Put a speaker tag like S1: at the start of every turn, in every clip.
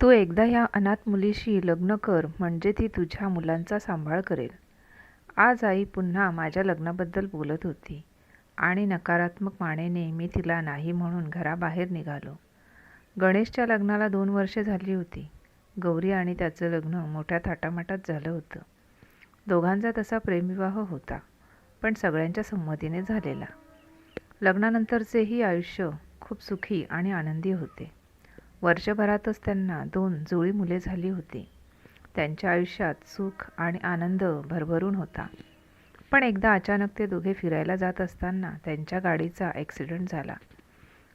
S1: तू एकदा ह्या अनाथ मुलीशी लग्न कर म्हणजे ती तुझ्या मुलांचा सांभाळ करेल. आज आई पुन्हा माझ्या लग्नाबद्दल बोलत होती आणि नकारात्मक मानेने मी तिला नाही म्हणून घराबाहेर निघालो. गणेशच्या लग्नाला दोन वर्षे झाली होती. गौरी आणि त्याचं लग्न मोठ्या थाटामाटात झालं होतं. दोघांचा तसा प्रेमविवाह होता पण सगळ्यांच्या संमतीने झालेला. लग्नानंतरचेही आयुष्य खूप सुखी आणि आनंदी होते. वर्षभरातच त्यांना दोन जुळी मुले झाली होती. त्यांच्या आयुष्यात सुख आणि आनंद भरभरून होता. पण एकदा अचानक ते दोघे फिरायला जात असताना त्यांच्या गाडीचा ॲक्सिडेंट झाला.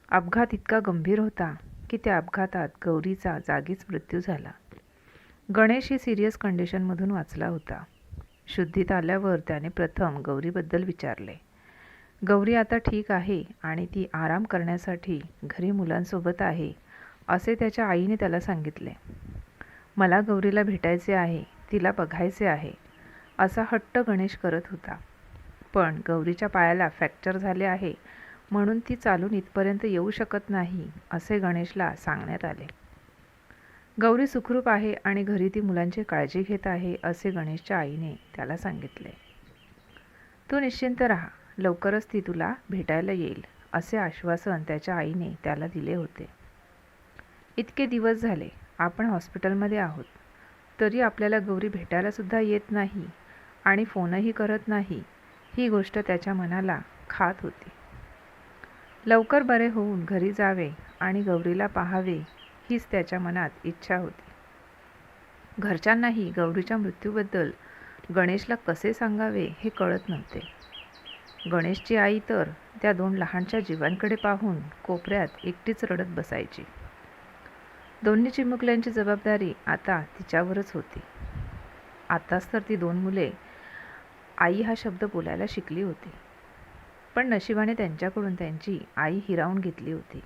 S1: अपघात इतका गंभीर होता की त्या अपघातात गौरीचा जागीच मृत्यू झाला. गणेश ही सिरियस कंडिशनमधून वाचला होता. शुद्धीत आल्यावर त्याने प्रथम गौरीबद्दल विचारले. गौरी आता ठीक आहे आणि ती आराम करण्यासाठी घरी मुलांसोबत आहे. असे त्याच्या आईने त्याला सांगितले. मला गौरीला भेटायचे आहे तिला बघायचे आहे असा हट्ट गणेश करत होता. पण गौरीच्या पायाला फ्रॅक्चर झाले आहे म्हणून ती चालून इथपर्यंत येऊ शकत नाही असे गणेशला सांगण्यात आले. गौरी सुखरूप आहे आणि घरी ती मुलांची काळजी घेत आहे असे गणेशच्या आईने त्याला सांगितले. तू निश्चिंत राहा लवकरच ती तुला भेटायला येईल असे आश्वासन त्याच्या आईने त्याला दिले होते. इतके दिवस झाले आपण हॉस्पिटलमध्ये आहोत. तरी आपल्याला गौरी भेटायलासुद्धा येत नाही आणि फोनही करत नाही. ही गोष्ट त्याच्या मनाला खात होती. लवकर बरे होऊन घरी जावे आणि गौरीला पाहावे हीच त्याच्या मनात इच्छा होती. घरच्यांनाही गौरीच्या मृत्यूबद्दल गणेशला कसे सांगावे हे कळत नव्हते. गणेशची आई तर त्या दोन लहानच्या जीवांकडे पाहून कोपऱ्यात एकटीच रडत बसायची. दोन्ही चिमुकल्यांची जबाबदारी आता तिच्यावरच होती. आताच तर ती दोन मुले आई हा शब्द बोलायला शिकली होती. पण नशिबाने त्यांच्याकडून त्यांची आई हिरावून घेतली होती.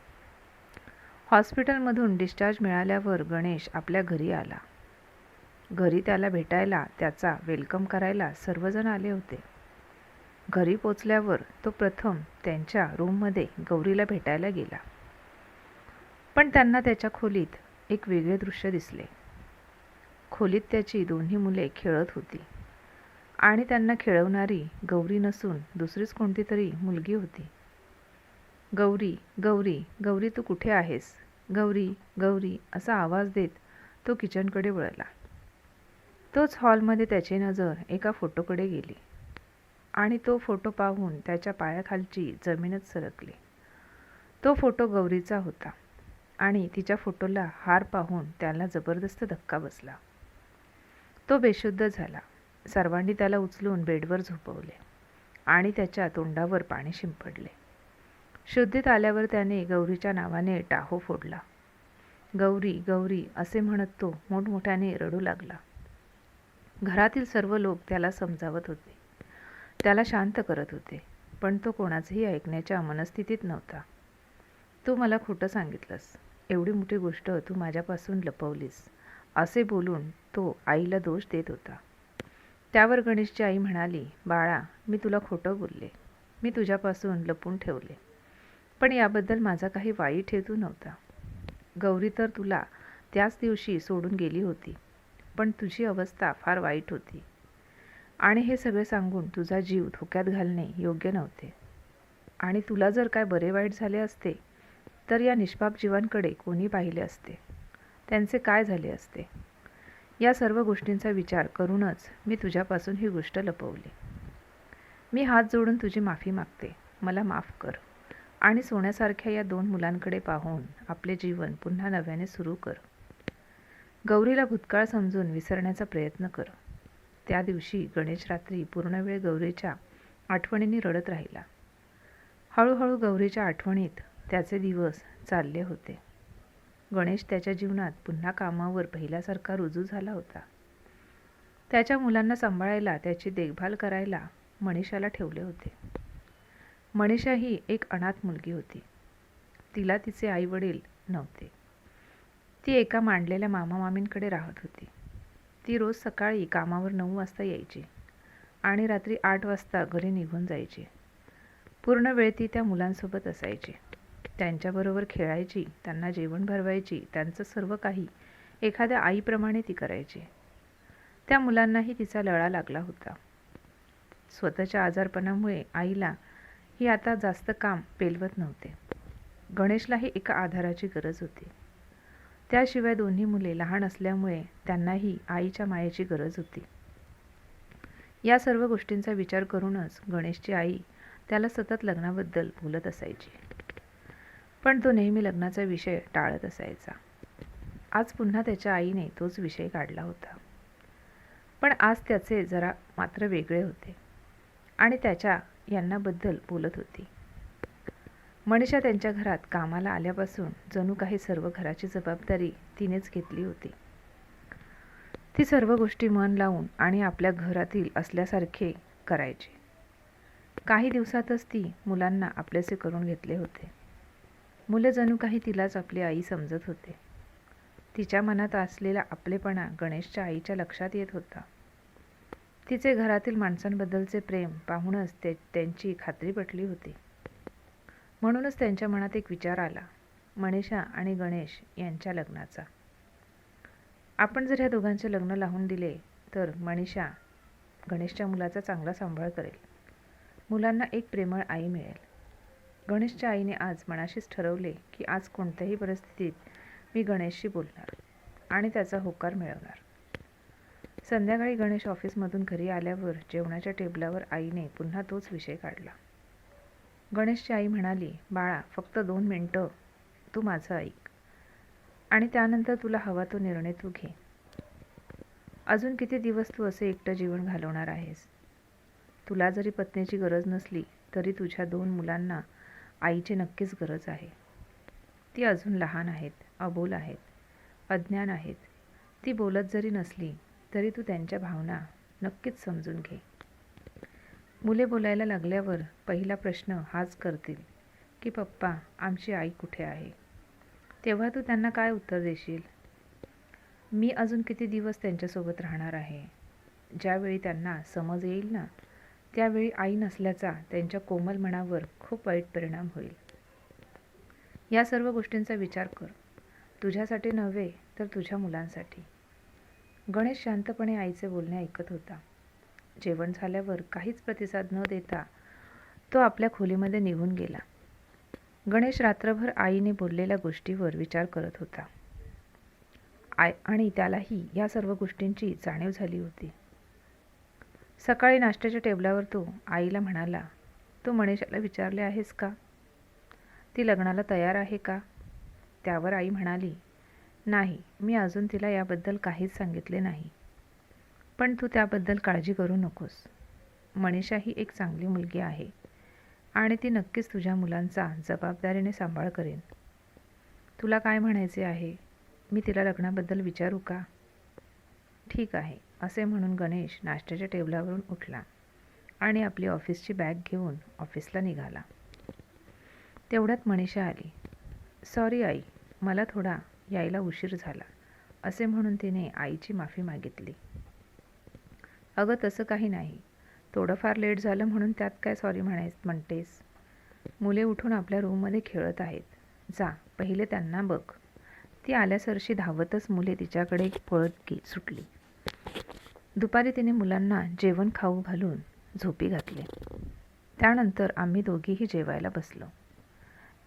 S1: हॉस्पिटलमधून डिस्चार्ज मिळाल्यावर गणेश आपल्या घरी आला. घरी त्याला भेटायला त्याचा वेलकम करायला सर्वजण आले होते. घरी पोचल्यावर तो प्रथम त्यांच्या रूममध्ये गौरीला भेटायला गेला. पण त्यांना त्याच्या खोलीत एक वेगळे दृश्य दिसले. खोलीत त्याची दोन्ही मुले खेळत होती. आणि त्यांना खेळवणारी गौरी नसून दुसरीच कोणती तरी मुलगी होती. गौरी गौरी गौरी तू कुठे आहेस? गौरी गौरी असा आवाज देत तो किचनकडे वळला. तोच हॉलमध्ये त्याची नजर एका फोटोकडे गेली. आणि तो फोटो पाहून त्याच्या पायाखालची जमीनच सरकली. तो फोटो गौरीचा होता. आणि तिच्या फोटोला हार पाहून त्याला जबरदस्त धक्का बसला. तो बेशुद्ध झाला. सर्वांनी त्याला उचलून बेडवर झोपवले आणि त्याच्या तोंडावर पाणी शिंपडले. शुद्धीत आल्यावर त्याने गौरीच्या नावाने टाहो फोडला. गौरी गौरी असे म्हणत तो मोठमोठ्याने रडू लागला. घरातील सर्व लोक त्याला समजावत होते. त्याला शांत करत होते पण तो कोणाचंही ऐकण्याच्या मनस्थितीत नव्हता. तू मला खोटं सांगितलंस. एवढी मोठी गोष्ट तू माझ्यापासून लपवलीस असे बोलून तो आईला दोष देत होता. त्यावर गणेशची आई म्हणाली बाळा मी तुला खोटं बोलले. मी तुझ्यापासून लपून ठेवले. पण याबद्दल माझा काही वाईट हेतू नव्हता. गौरी तर तुला त्याच दिवशी सोडून गेली होती पण तुझी अवस्था फार वाईट होती. आणि हे सगळे सांगून तुझा जीव धोक्यात घालणे योग्य नव्हते. आणि तुला जर काय बरे वाईट झाले असते तर या निष्पाप जीवांकडे कोणी पाहिले असते? त्यांचे काय झाले असते? या सर्व गोष्टींचा विचार करूनच मी तुझ्यापासून ही गोष्ट लपवली. मी हात जोडून तुझी माफी मागते. मला माफ कर. आणि सोन्यासारख्या या दोन मुलांकडे पाहून आपले जीवन पुन्हा नव्याने सुरू कर. गौरीला भूतकाळ समजून विसरण्याचा प्रयत्न कर. त्या दिवशी गणेश रात्री पूर्ण वेळ गौरीच्या आठवणींनी रडत राहिला. हळूहळू गौरीच्या आठवणीत त्याचे दिवस चालले होते. गणेश त्याच्या जीवनात पुन्हा कामावर पहिल्यासारखा रुजू झाला होता. त्याच्या मुलांना सांभाळायला त्याची देखभाल करायला मनीषाला ठेवले होते. मनीषा ही एक अनाथ मुलगी होती. तिला तिचे आई वडील नव्हते. ती एका मांडलेल्या मामा मामींकडे राहत होती. ती रोज सकाळी कामावर नऊ वाजता यायची आणि रात्री आठ वाजता घरी निघून जायची. पूर्ण वेळ ती त्या मुलांसोबत असायची. त्यांच्याबरोबर खेळायची त्यांना जेवण भरवायची त्यांचं सर्व काही एखाद्या आईप्रमाणे ती करायची. त्या मुलांनाही तिचा लळा लागला होता. स्वतःच्या आजारपणामुळे आईला ही आता जास्त काम पेलवत नव्हते. गणेशलाही एका आधाराची गरज होती. त्याशिवाय दोन्ही मुले लहान असल्यामुळे त्यांनाही आईच्या मायेची गरज होती. या सर्व गोष्टींचा विचार करूनच गणेशची आई त्याला सतत लग्नाबद्दल बोलत असायची. पण तो नेहमी लग्नाचा विषय टाळत असायचा. आज पुन्हा त्याच्या आईने तोच विषय काढला होता. पण आज त्याचे जरा मात्र वेगळे होते आणि त्याच्या यांनाबद्दल बोलत होती. मनीषा त्यांच्या घरात कामाला आल्यापासून जणू काही सर्व घराची जबाबदारी तिनेच घेतली होती. ती सर्व गोष्टी मन लावून आणि आपल्या घरातील असल्यासारखे करायची. काही दिवसातच ती मुलांना आपलेसे करून घेतले होते. मुलं जणू काही तिलाच आपली आई समजत होते. तिच्या मनात असलेला आपलेपणा गणेशच्या आईच्या लक्षात येत होता. तिचे घरातील माणसांबद्दलचे प्रेम पाहूनच ते त्यांची खात्री पटली होती. म्हणूनच त्यांच्या मनात एक विचार आला मनीषा आणि गणेश यांच्या लग्नाचा. आपण जर ह्या दोघांचे लग्न लावून दिले तर मनीषा गणेशच्या मुलाचा चांगला सांभाळ करेल. मुलांना एक प्रेमळ आई मिळेल. गणेशच्या आईने आज मनाशीच ठरवले की आज कोणत्याही परिस्थितीत मी गणेशशी बोलणार आणि त्याचा होकार मिळवणार. संध्याकाळी गणेश ऑफिसमधून घरी आल्यावर जेवणाच्या टेबलावर आईने पुन्हा तोच विषय काढला. गणेशची आई म्हणाली बाळा फक्त दोन मिनटं. तू माझं ऐक. आणि त्यानंतर तुला हवा तो निर्णय तू घे. अजून किती दिवस तू असे एकटं जीवन घालवणार आहेस? तुला जरी पत्नीची गरज नसली तरी तुझ्या दोन मुलांना आईची नक्कीच गरज आहे. ती अजून लहान आहेत अबोल आहेत अज्ञान आहेत. ती बोलत जरी नसली तरी तू त्यांच्या भावना नक्कीच समजून घे. मुले बोलायला लागल्यावर पहिला प्रश्न हाच करतील की पप्पा आमची आई कुठे आहे? तेव्हा तू त्यांना काय उत्तर देशील? मी अजून किती दिवस त्यांच्यासोबत राहणार आहे? ज्यावेळी त्यांना समज येईल ना त्यावेळी आई नसल्याचा त्यांच्या कोमल मनावर खूप वाईट परिणाम होईल. या सर्व गोष्टींचा विचार कर. तुझ्यासाठी नव्हे तर तुझ्या मुलांसाठी. गणेश शांतपणे आईचे बोलणे ऐकत होता. जेवण झाल्यावर काहीच प्रतिसाद न देता तो आपल्या खोलीमध्ये निघून गेला. गणेश रात्रभर आईने बोललेल्या गोष्टीवर विचार करत होता. आय आणि त्यालाही या सर्व गोष्टींची जाणीव झाली होती. सकाळी नाश्त्याच्या टेबलावर तो आईला म्हणाला तू मनीषाला विचारले आहेस का? ती लग्नाला तयार आहे का? त्यावर आई म्हणाली नाही मी अजून तिला याबद्दल काहीच सांगितले नाही. पण तू त्याबद्दल काळजी करू नकोस. मनीषा ही एक चांगली मुलगी आहे आणि ती नक्कीच तुझ्या मुलांचा जबाबदारीने सांभाळ करेन. तुला काय म्हणायचे आहे? मी तिला लग्नाबद्दल विचारू का? ठीक आहे असे म्हणून गणेश नाश्त्याच्या टेबलावरून उठला आणि आपली ऑफिसची बॅग घेऊन ऑफिसला निघाला. तेवढ्यात मनीषा आली. सॉरी आई मला थोडा यायला उशीर झाला असे म्हणून तिने आईची माफी मागितली. अगं तसं काही नाही. थोडंफार लेट झालं म्हणून त्यात काय सॉरी म्हणाय म्हणतेस. मुले उठून आपल्या रूममध्ये खेळत आहेत. जा पहिले त्यांना बघ. ती आल्यासरशी धावतच मुले तिच्याकडे पळत गे सुटली. दुपारी तिने मुलांना जेवण खाऊ घालून झोपी घातले. त्यानंतर आम्ही दोघीही जेवायला बसलो.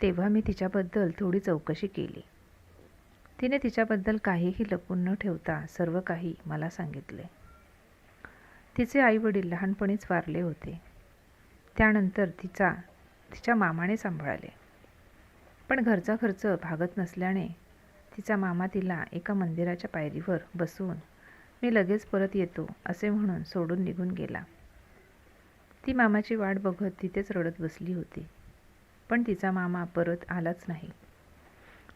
S1: तेव्हा मी तिच्याबद्दल थोडी चौकशी केली. तिने तिच्याबद्दल काहीही लपून न ठेवता सर्व काही मला सांगितले. तिचे आईवडील लहानपणीच वारले होते. त्यानंतर तिचा तिच्या मामाने सांभाळले. पण घरचा खर्च भागत नसल्याने तिचा मामा तिला एका मंदिराच्या पायरीवर बसवून मी लगेच परत येतो असे म्हणून सोडून निघून गेला. ती मामाची वाट बघत तिथेच रडत बसली होती. पण तिचा मामा परत आलाच नाही.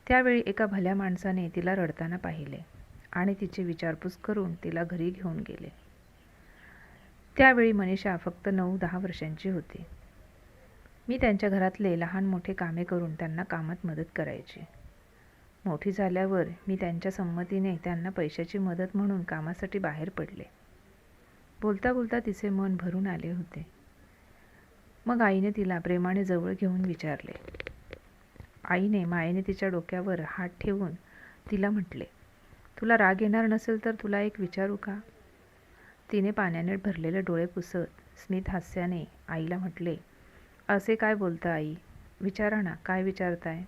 S1: त्यावेळी एका भल्या माणसाने तिला रडताना पाहिले आणि तिची विचारपूस करून तिला घरी घेऊन गेले. त्यावेळी मनीषा फक्त नऊ दहा वर्षांची होती. मी त्यांच्या घरातले लहान मोठे कामे करून त्यांना कामात मदत करायची. मोठी झाल्यावर मी त्यांच्या संमतीने त्यांना पैशाची मदत म्हणून कामासाठी बाहेर पडले. बोलता बोलता तिचे मन भरून आले होते. मग आईने तिला प्रेमाने जवळ घेऊन विचारले. आईने मायेने तिच्या डोक्यावर हात ठेवून तिला म्हटले तुला राग येणार नसेल तर तुला एक विचारू का? तिने पाण्याने भरलेले डोळे पुसत स्मित हास्याने आईला म्हटले असे काय बोलता आई? विचारा ना काय विचारताय?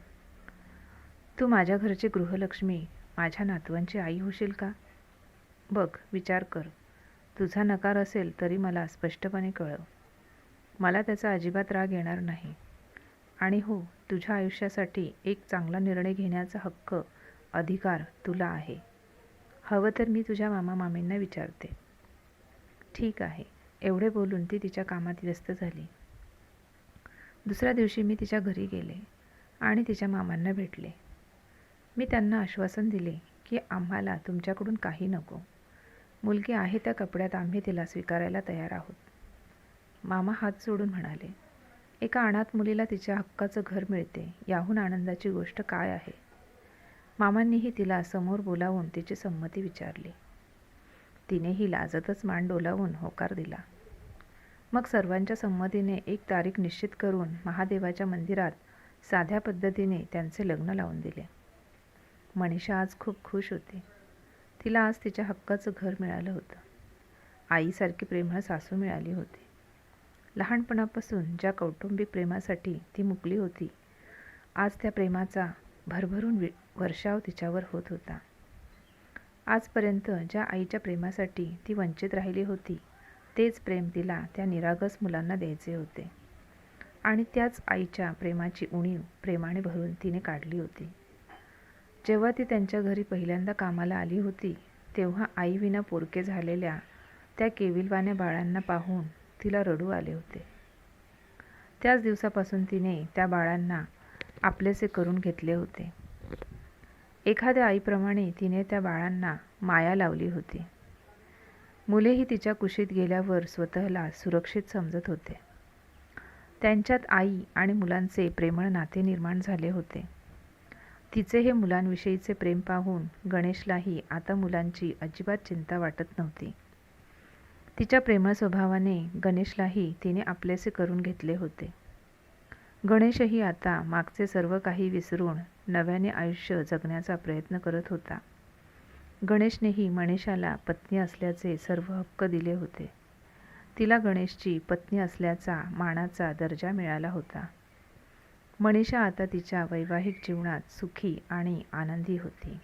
S1: तू माझ्या घरची गृहलक्ष्मी माझ्या नातवांची आई होशील का? बघ विचार कर. तुझा नकार असेल तरी मला स्पष्टपणे कळव. मला त्याचा अजिबात राग येणार नाही. आणि हो तुझ्या आयुष्यासाठी एक चांगला निर्णय घेण्याचा हक्क अधिकार तुला आहे. हवं तर मी तुझ्या मामा मामींना विचारते. ठीक आहे एवढे बोलून ती तिच्या कामात व्यस्त झाली. दुसऱ्या दिवशी मी तिच्या घरी गेले आणि तिच्या मामांना भेटले. मी त्यांना आश्वासन दिले की आम्हाला तुमच्याकडून काही नको. मुलगी आहे त्या कपड्यात आम्ही तिला स्वीकारायला तयार आहोत. मामा हात सोडून म्हणाले एका अनाथ मुलीला तिच्या हक्काचं घर मिळते याहून आनंदाची गोष्ट काय आहे? मामांनीही तिला समोर बोलावून तिची संमती विचारली. तिनेही लाजतच मान डोलावून होकार दिला. मग सर्वांच्या संमतीने एक तारीख निश्चित करून महादेवाच्या मंदिरात साध्या पद्धतीने त्यांचे लग्न लावून दिले. मनीषा आज खूप खुश होती. तिला आज तिच्या हक्काचं घर मिळालं होतं. आईसारखी प्रेमळ सासू मिळाली होती. लहानपणापासून ज्या कौटुंबिक प्रेमासाठी ती मुकली होती आज त्या प्रेमाचा भरभरून वि वर्षाव तिच्यावर होत होता. आजपर्यंत ज्या आईच्या प्रेमासाठी ती वंचित राहिली होती तेच प्रेम तिला त्या निरागस मुलांना द्यायचे होते. आणि त्याच आईच्या प्रेमाची उणीव प्रेमाने भरून तिने काढली होती. जेव्हा ती त्यांच्या घरी पहिल्यांदा कामाला आली होती तेव्हा आईविना पोरके झालेल्या त्या केविलवाण्या बाळांना पाहून तिला रडू आले होते. त्याच दिवसापासून तिने त्या बाळांना आपलेसे करून घेतले होते. एखाद्या आईप्रमाणे तिने त्या बाळांना माया लावली होती. मुलेही तिच्या कुशीत गेल्यावर स्वतःला सुरक्षित समजत होते. त्यांच्यात आई आणि मुलांचे प्रेमळ नाते निर्माण झाले होते. तिचे हे मुलांविषयीचे प्रेम पाहून गणेशलाही आता मुलांची अजिबात चिंता वाटत नव्हती. तिच्या प्रेमळ स्वभावाने गणेशलाही तिने आपलेसे करून घेतले होते. गणेशही आता मागचे सर्व काही विसरून नव्याने आयुष्य जगण्याचा प्रयत्न करत होता. गणेशनेही मनीषाला पत्नी असल्याचे सर्व हक्क दिले होते. तिला गणेशची पत्नी असल्याचा मानाचा दर्जा मिळाला होता. मनीषा आता तिच्या वैवाहिक जीवनात सुखी आणि आनंदी होती.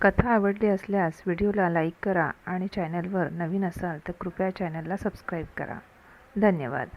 S1: कथा आवडली असल्यास व्हिडिओला लाईक करा आणि चॅनलवर नवीन असाल तर कृपया चॅनलला सबस्क्राईब करा. धन्यवाद.